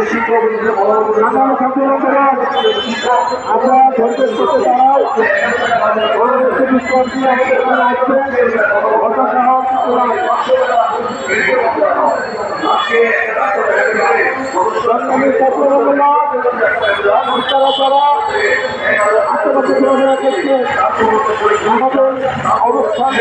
হিসেবে বড় আগামী ছাত্ররা আমরা ধৈর্য করতে চাই। বিশ্বব্যাপী আমাদের আসছে হতাশাহত সরকারি ছাত্ররা তারা তারা আশেপাশে ঘোরাফেরা আমাদের অবস্থান